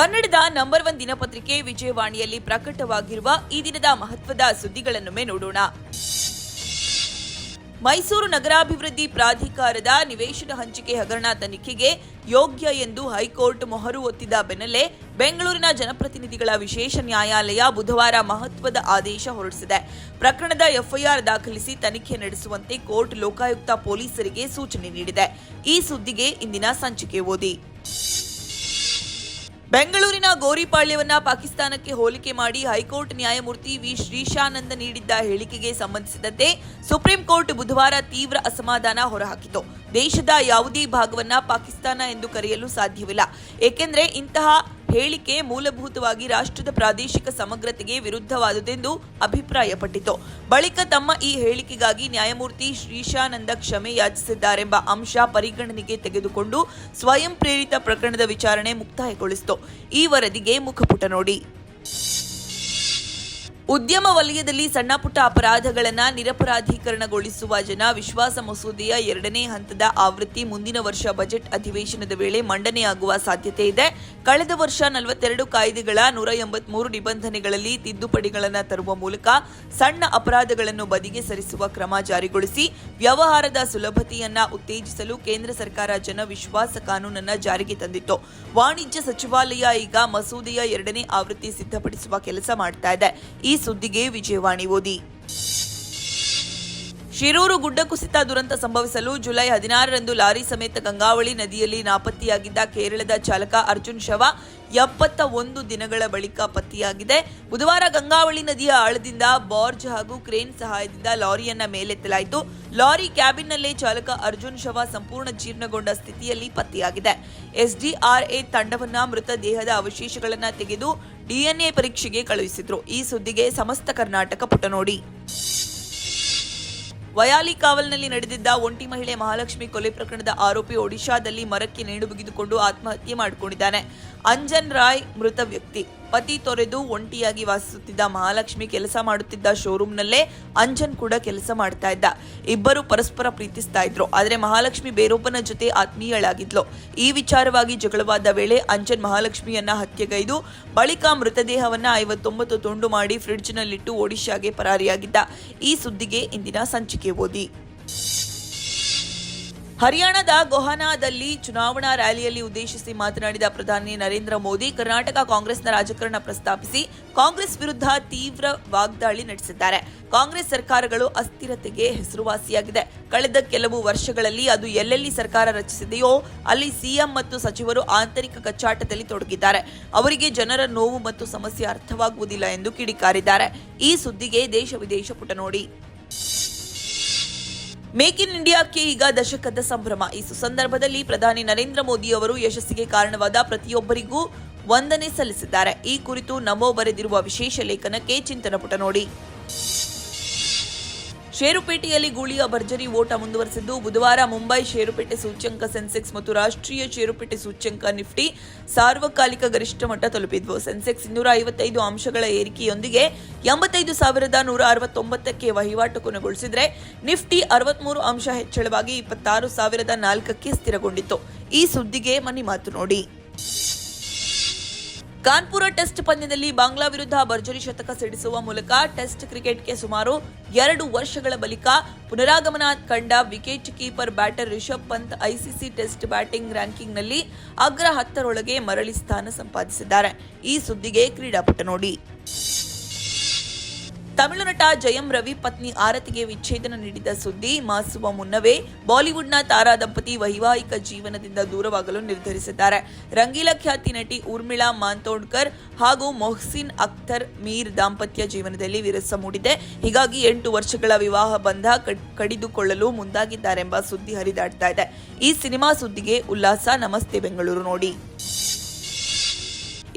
ಕನ್ನಡದ number one ದಿನಪತ್ರಿಕೆ ವಿಜಯವಾಣಿಯಲ್ಲಿ ಪ್ರಕಟವಾಗಿರುವ ಈ ದಿನದ ಮಹತ್ವದ ಸುದ್ದಿಗಳನ್ನೊಮ್ಮೆ ನೋಡೋಣ. ಮೈಸೂರು ನಗರಾಭಿವೃದ್ಧಿ ಪ್ರಾಧಿಕಾರದ ನಿವೇಶನ ಹಂಚಿಕೆ ಹಗರಣ ತನಿಖೆಗೆ ಯೋಗ್ಯ ಎಂದು ಹೈಕೋರ್ಟ್ ಮೊಹರು ಒತ್ತಿದ ಬೆನ್ನಲ್ಲೇ ಬೆಂಗಳೂರಿನ ಜನಪ್ರತಿನಿಧಿಗಳ ವಿಶೇಷ ನ್ಯಾಯಾಲಯ ಬುಧವಾರ ಮಹತ್ವದ ಆದೇಶ ಹೊರಡಿಸಿದೆ. ಪ್ರಕರಣದ ಎಫ್ಐಆರ್ ದಾಖಲಿಸಿ ತನಿಖೆ ನಡೆಸುವಂತೆ ಕೋರ್ಟ್ ಲೋಕಾಯುಕ್ತ ಪೊಲೀಸರಿಗೆ ಸೂಚನೆ ನೀಡಿದೆ. ಈ ಸುದ್ದಿಗೆ ಇಂದಿನ ಸಂಚಿಕೆ ಓದಿ. ಬೆಂಗಳೂರಿನ ಗೋರಿಪಾಳ್ಯವನ್ನ ಪಾಕಿಸ್ತಾನಕ್ಕೆ ಹೋಲಿಕೆ ಮಾಡಿ ಹೈಕೋರ್ಟ್ ನ್ಯಾಯಮೂರ್ತಿ ವಿ. ಶ್ರೀಶಾನಂದ ನೀಡಿದ್ದ ಹೇಳಿಕೆಗೆ ಸಂಬಂಧಿಸಿದಂತೆ ಸುಪ್ರೀಂ ಕೋರ್ಟ್ ಬುಧವಾರ ತೀವ್ರ ಅಸಮಾಧಾನ ಹೊರಹಾಕಿತು. ದೇಶದ ಯಾವುದೇ ಭಾಗವನ್ನ ಪಾಕಿಸ್ತಾನ ಎಂದು ಕರೆಯಲು ಸಾಧ್ಯವಿಲ್ಲ. ಏಕೆಂದರೆ ಇಂತಹ ಹೇಳಿಕೆ ಮೂಲಭೂತವಾಗಿ ರಾಷ್ಟ್ರದ ಪ್ರಾದೇಶಿಕ ಸಮಗ್ರತೆಗೆ ವಿರುದ್ಧವಾದುದೆಂದು ಅಭಿಪ್ರಾಯಪಟ್ಟಿತು. ಬಳಿಕ ತಮ್ಮ ಈ ಹೇಳಿಕೆಗಾಗಿ ನ್ಯಾಯಮೂರ್ತಿ ಶ್ರೀಶಾನಂದ ಕ್ಷಮೆ ಯಾಚಿಸಿದ್ದಾರೆಂಬ ಅಂಶ ಪರಿಗಣನೆಗೆ ತೆಗೆದುಕೊಂಡು ಸ್ವಯಂ ಪ್ರೇರಿತ ಪ್ರಕರಣದ ವಿಚಾರಣೆ ಮುಕ್ತಾಯಗೊಳಿಸಿತು. ಈ ವರದಿಗೆ ಮುಖಪುಟ ನೋಡಿ. ಉದ್ಯಮ ವಲಯದಲ್ಲಿ ಸಣ್ಣಪುಟ್ಟ ಅಪರಾಧಗಳನ್ನು ನಿರಪರಾಧೀಕರಣಗೊಳಿಸುವ ಜನ ವಿಶ್ವಾಸ ಮಸೂದೆಯ ಎರಡನೇ ಹಂತದ ಆವೃತ್ತಿ ಮುಂದಿನ ವರ್ಷ ಬಜೆಟ್ ಅಧಿವೇಶನದ ವೇಳೆ ಮಂಡನೆಯಾಗುವ ಸಾಧ್ಯತೆ ಇದೆ. ಕಳೆದ ವರ್ಷ ನಲವತ್ತೆರಡು ಕಾಯ್ದೆಗಳ ನೂರ ಎಂಬತ್ಮೂರು ನಿಬಂಧನೆಗಳಲ್ಲಿ ತಿದ್ದುಪಡಿಗಳನ್ನು ತರುವ ಮೂಲಕ ಸಣ್ಣ ಅಪರಾಧಗಳನ್ನು ಬದಿಗೆ ಸರಿಸುವ ಕ್ರಮ ಜಾರಿಗೊಳಿಸಿ ವ್ಯವಹಾರದ ಸುಲಭತೆಯನ್ನ ಉತ್ತೇಜಿಸಲು ಕೇಂದ್ರ ಸರ್ಕಾರ ಜನ ವಿಶ್ವಾಸ ಕಾನೂನನ್ನು ಜಾರಿಗೆ ತಂದಿತ್ತು. ವಾಣಿಜ್ಯ ಸಚಿವಾಲಯ ಈಗ ಮಸೂದೆಯ ಎರಡನೇ ಆವೃತ್ತಿ ಸಿದ್ಧಪಡಿಸುವ ಕೆಲಸ ಮಾಡ್ತಾ ಇದೆ. ಈ ಸುದ್ದಿಗೆ ವಿಜಯವಾಣಿ ಓದಿ. ಶಿರೂರು ಗುಡ್ಡ ಕುಸಿತ ದುರಂತ ಸಂಭವಿಸಲು ಜುಲೈ ಹದಿನಾರರಂದು ಲಾರಿ ಸಮೇತ ಗಂಗಾವಳಿ ನದಿಯಲ್ಲಿ ನಾಪತ್ತೆಯಾಗಿದ್ದ ಕೇರಳದ ಚಾಲಕ ಅರ್ಜುನ್ ಶವ ಎಪ್ಪತ್ತ ಒಂದು ದಿನಗಳ ಬಳಿಕ ಪತ್ತೆಯಾಗಿದೆ. ಬುಧವಾರ ಗಂಗಾವಳಿ ನದಿಯ ಆಳದಿಂದ ಬಾರ್ಜ್ ಹಾಗೂ ಕ್ರೇನ್ ಸಹಾಯದಿಂದ ಲಾರಿಯನ್ನ ಮೇಲೆತ್ತಲಾಯಿತು. ಲಾರಿ ಕ್ಯಾಬಿನ್ನಲ್ಲೇ ಚಾಲಕ ಅರ್ಜುನ್ ಶವ ಸಂಪೂರ್ಣ ಜೀರ್ಣಗೊಂಡ ಸ್ಥಿತಿಯಲ್ಲಿ ಪತ್ತೆಯಾಗಿದೆ. ಎಸ್ಡಿಆರ್ಎ ತಂಡವನ್ನ ಮೃತ ದೇಹದ ಅವಶೇಷಗಳನ್ನ ತೆಗೆದು ಡಿಎನ್ಎ ಪರೀಕ್ಷೆಗೆ ಕಳುಹಿಸಿದ್ರು. ಈ ಸುದ್ದಿಗೆ ಸಮಸ್ತ ಕರ್ನಾಟಕ ಪುಟ ನೋಡಿ ವಯಾಲಿ ಕಾವಲ್ನಲ್ಲಿ ನಡೆದಿದ್ದ ಒಂಟಿ ಮಹಿಳೆ ಮಹಾಲಕ್ಷ್ಮಿ ಕೊಲೆ ಪ್ರಕರಣದ ಆರೋಪಿ ಒಡಿಶಾದಲ್ಲಿ ಮರಕ್ಕೆ ನೇಣು ಬಿಗಿದುಕೊಂಡು ಆತ್ಮಹತ್ಯೆ ಮಾಡಿಕೊಂಡಿದ್ದಾನೆ. ಅಂಜನ್ ರಾಯ್ ಮೃತ ವ್ಯಕ್ತಿ. ಪತಿ ತೊರೆದು ಒಂಟಿಯಾಗಿ ವಾಸಿಸುತ್ತಿದ್ದ ಮಹಾಲಕ್ಷ್ಮಿ ಕೆಲಸ ಮಾಡುತ್ತಿದ್ದ ಶೋರೂಮ್ನಲ್ಲೇ ಅಂಜನ್ ಕೂಡ ಕೆಲಸ ಮಾಡ್ತಾ ಇದ್ದ. ಇಬ್ಬರು ಪರಸ್ಪರ ಪ್ರೀತಿಸ್ತಾ ಇದ್ರು. ಆದರೆ ಮಹಾಲಕ್ಷ್ಮಿ ಬೇರೊಬ್ಬನ ಜೊತೆ ಆತ್ಮೀಯಳಾಗಿದ್ಲು. ಈ ವಿಚಾರವಾಗಿ ಜಗಳವಾದ ವೇಳೆ ಅಂಜನ್ ಮಹಾಲಕ್ಷ್ಮಿಯನ್ನ ಹತ್ಯೆಗೈದು, ಬಳಿಕ ಮೃತದೇಹವನ್ನ ಐವತ್ತೊಂಬತ್ತು ತುಂಡು ಮಾಡಿ ಫ್ರಿಡ್ಜ್ನಲ್ಲಿಟ್ಟು ಒಡಿಶಾಗೆ ಪರಾರಿಯಾಗಿದ್ದ. ಈ ಸುದ್ದಿಗೆ ಇಂದಿನ ಸಂಚಿಕೆ ಓದಿ. ಹರಿಯಾಣದ ಗೊಹಾನಾದಲ್ಲಿ ಚುನಾವಣಾ ರ್ಯಾಲಿಯಲ್ಲಿ ಉದ್ದೇಶಿಸಿ ಮಾತನಾಡಿದ ಪ್ರಧಾನಿ ನರೇಂದ್ರ ಮೋದಿ, ಕರ್ನಾಟಕ ಕಾಂಗ್ರೆಸ್ನ ರಾಜಕಾರಣ ಪ್ರಸ್ತಾಪಿಸಿ ಕಾಂಗ್ರೆಸ್ ವಿರುದ್ಧ ತೀವ್ರ ವಾಗ್ದಾಳಿ ನಡೆಸಿದ್ದಾರೆ. ಕಾಂಗ್ರೆಸ್ ಸರ್ಕಾರಗಳು ಅಸ್ಥಿರತೆಗೆ ಹೆಸರುವಾಸಿಯಾಗಿದೆ. ಕಳೆದ ಕೆಲವು ವರ್ಷಗಳಲ್ಲಿ ಅದು ಎಲ್ಲೆಲ್ಲಿ ಸರ್ಕಾರ ರಚಿಸಿದೆಯೋ ಅಲ್ಲಿ ಸಿಎಂ ಮತ್ತು ಸಚಿವರು ಆಂತರಿಕ ಕಚ್ಚಾಟದಲ್ಲಿ ತೊಡಗಿದ್ದಾರೆ. ಅವರಿಗೆ ಜನರ ನೋವು ಮತ್ತು ಸಮಸ್ಯೆ ಅರ್ಥವಾಗುವುದಿಲ್ಲ ಎಂದು ಕಿಡಿಕಾರಿದ್ದಾರೆ. ಈ ಸುದ್ದಿಗೆ ದೇಶ ವಿದೇಶ ಪುಟ ನೋಡಿ. ಮೇಕ್ ಇನ್ ಇಂಡಿಯಾಕ್ಕೆ ಈಗ ದಶಕದ ಸಂಭ್ರಮ. ಈ ಸುಸಂದರ್ಭದಲ್ಲಿ ಪ್ರಧಾನಿ ನರೇಂದ್ರ ಮೋದಿ ಅವರು ಯಶಸ್ಸಿಗೆ ಕಾರಣವಾದ ಪ್ರತಿಯೊಬ್ಬರಿಗೂ ವಂದನೆ ಸಲ್ಲಿಸಿದ್ದಾರೆ. ಈ ಕುರಿತು ನಮೋ ಬರೆದಿರುವ ವಿಶೇಷ ಲೇಖನಕ್ಕೆ ಚಿಂತನ ಪುಟ ನೋಡಿ. ಷೇರುಪೇಟೆಯಲ್ಲಿ ಗೂಳಿಯ ಭರ್ಜರಿ ಓಟ ಮುಂದುವರೆಸಿದ್ದು ಬುಧವಾರ ಮುಂಬೈ ಷೇರುಪೇಟೆ ಸೂಚ್ಯಂಕ ಸೆನ್ಸೆಕ್ಸ್ ಮತ್ತು ರಾಷ್ಟ್ರೀಯ ಷೇರುಪೇಟೆ ಸೂಚ್ಯಂಕ ನಿಫ್ಟಿ ಸಾರ್ವಕಾಲಿಕ ಗರಿಷ್ಠ ಮಟ್ಟ ತಲುಪಿದ್ವು. ಸೆನ್ಸೆಕ್ಸ್ ಇನ್ನೂರ ಐವತ್ತೈದು ಅಂಶಗಳ ಏರಿಕೆಯೊಂದಿಗೆ ಎಂಬತ್ತೈದು ಸಾವಿರದ ನೂರ ಅರವತ್ತೊಂಬತ್ತಕ್ಕೆ ವಹಿವಾಟು ಕೊನೆಗೊಳಿಸಿದರೆ ನಿಫ್ಟಿ ಅರವತ್ಮೂರು ಅಂಶ ಹೆಚ್ಚಳವಾಗಿ ಇಪ್ಪತ್ತಾರು ಸಾವಿರದ ನಾಲ್ಕಕ್ಕೆ ಸ್ಥಿರಗೊಂಡಿತ್ತು. ಈ ಸುದ್ದಿಗೆ ಮನಿ ಮಾತು ನೋಡಿ. ಕಾನ್ಪುರ ಟೆಸ್ಟ್ ಪಂದ್ಯದಲ್ಲಿ ಬಾಂಗ್ಲಾ ವಿರುದ್ಧ ಭರ್ಜರಿ ಶತಕ ಸಿಡಿಸುವ ಮೂಲಕ ಟೆಸ್ಟ್ ಕ್ರಿಕೆಟ್ಗೆ ಸುಮಾರು ಎರಡು ವರ್ಷಗಳ ಬಳಿಕ ಪುನರಾಗಮನ ಕಂಡ wicket keeper batter Rishabh Pant ICC Test batting ರ್ಯಾಂಕಿಂಗ್ನಲ್ಲಿ ಅಗ್ರ ಹತ್ತರೊಳಗೆ ಮರಳಿ ಸ್ಥಾನ ಸಂಪಾದಿಸಿದ್ದಾರೆ. ಈ ಸುದ್ದಿಗೆ ಕ್ರೀಡಾಪಟ ನೋಡಿ. ತಮಿಳು ನಟ ಜಯಂ ರವಿ ಪತ್ನಿ ಆರತಿಗೆ ವಿಚ್ಛೇದನ ನೀಡಿದ ಸುದ್ದಿ ಮಾಸುವ ಮುನ್ನವೇ ಬಾಲಿವುಡ್ನ ತಾರಾ ದಂಪತಿ ವೈವಾಹಿಕ ಜೀವನದಿಂದ ದೂರವಾಗಲು ನಿರ್ಧರಿಸಿದ್ದಾರೆ. ರಂಗೀಲಾ ಖ್ಯಾತಿ ನಟಿ ಊರ್ಮಿಳಾ ಮಾಂತೋಡ್ಕರ್ ಹಾಗೂ ಮೊಹ್ಸಿನ್ ಅಖ್ತರ್ ಮೀರ್ ದಾಂಪತ್ಯ ಜೀವನದಲ್ಲಿ ವಿರಸ ಮೂಡಿದೆ. ಹೀಗಾಗಿ ಎಂಟು ವರ್ಷಗಳ ವಿವಾಹ ಬಂಧ ಕಡ್- ಕಡಿದುಕೊಳ್ಳಲು ಮುಂದಾಗಿದ್ದಾರೆಂಬ ಸುದ್ದಿ ಹರಿದಾಡ್ತಾ ಇದೆ. ಈ ಸಿನಿಮಾ ಸುದ್ದಿಗೆ ಉಲ್ಲಾಸ. ನಮಸ್ತೆ, ಬೆಂಗಳೂರು ನೋಡಿ.